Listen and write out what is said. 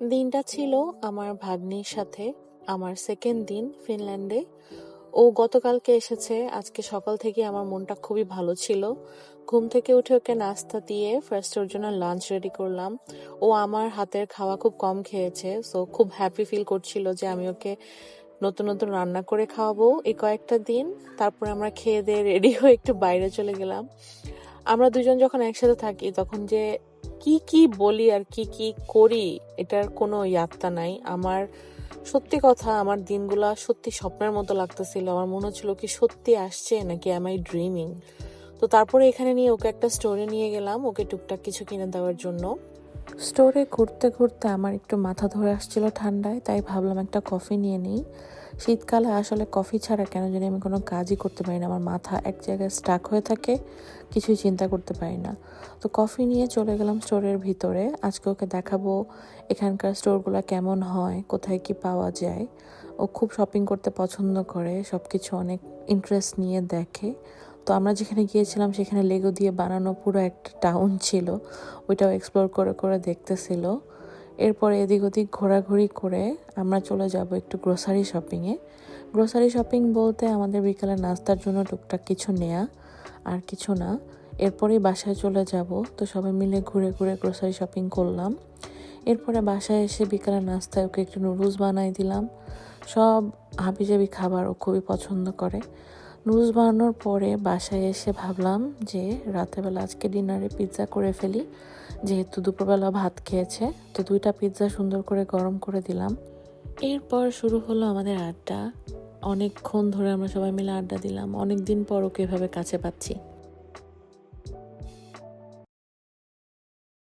দিনটা ছিল আমার ভাগ্নির সাথে, আমার সেকেন্ড দিন ফিনল্যান্ডে ও গতকালকে এসেছে, আজকে সকাল থেকে আমার মনটা খুবই ভালো ছিল। ঘুম থেকে উঠে ওকে নাস্তা দিয়ে ফার্স্ট ওর জন্য লাঞ্চ রেডি করলাম। ও আমার হাতের খাওয়া খুব কম খেয়েছে সো খুব হ্যাপি ফিল করছিল যে আমি ওকে নতুন নতুন রান্না করে খাওয়াবো এই কয়েকটা দিন। তারপরে আমরা খেয়ে দিয়ে রেডি হয়ে একটু বাইরে চলে গেলাম। আমরা দুজন যখন একসাথে থাকি, তখন যে কি কি বলি আর কি কি করি, এটার কোনো ইয়াত্তা নাই। আমার সত্যি কথা, আমার দিনগুলো সত্যি স্বপ্নের মতো লাগতেছিল। আমার মনে হচ্ছিল কি সত্যি আসছে নাকি এম আই ড্রিমিং তো তারপরে এখানে নিয়ে ওকে একটা স্টোরে নিয়ে গেলাম, ওকে টুকটাক কিছু কিনে দেওয়ার জন্য। স্টোরে ঘুরতে ঘুরতে আমার একটু মাথা ধরে আসছিল ঠান্ডায়, তাই ভাবলাম একটা কফি নিয়ে নিই। শীতকালে আসলে কফি ছাড়া কেন জানি আমি কোনো কাজই করতে পারি না, আমার মাথা এক জায়গায় স্টাক হয়ে থাকে, কিছুই চিন্তা করতে পারি না। তো কফি নিয়ে চলে গেলাম স্টোরের ভিতরে, আজকে ওকে দেখাবো এখানকার স্টোরগুলো কেমন হয়, কোথায় কি পাওয়া যায়। ও খুব শপিং করতে পছন্দ করে সব কিছু অনেক ইন্টারেস্ট নিয়ে দেখে। তো আমরা যেখানে গিয়েছিলাম, সেখানে লেগো দিয়ে বানানো পুরো একটা টাউন ছিল। ওইটাও এক্সপ্লোর করে করে দেখতেছিল। এরপরে এদিক ওদিক ঘোরাঘুরি করে আমরা চলে যাব একটু গ্রোসারি শপিংয়ে গ্রোসারি শপিং বলতে আমাদের বিকালে নাস্তার জন্য টুকটাক কিছু নেয়া আর কিছু না। এরপরেই বাসায় চলে যাব। তো সবাই মিলে ঘুরে ঘুরে গ্রোসারি শপিং করলাম। এরপরে বাসায় এসে বিকালে নাস্তায় ওকে একটু নুডলস বানাই দিলাম। সব হাবিজাবি খাবার ও খুবই পছন্দ করে। নুডলস বানানোর পরে বাসায় এসে ভাবলাম যে রাতেরবেলা আজকে ডিনারে পিৎজা করে ফেলি। যেহেতু দুপুরবেলা ভাত খেয়েছে, তো দুইটা পিৎজা সুন্দর করে গরম করে দিলাম। এরপর শুরু হলো আমাদের আড্ডা। অনেকক্ষণ ধরে আমরা সবাই মিলে আড্ডা দিলাম। অনেক দিন পর ওকে এভাবে কাছে পাচ্ছি।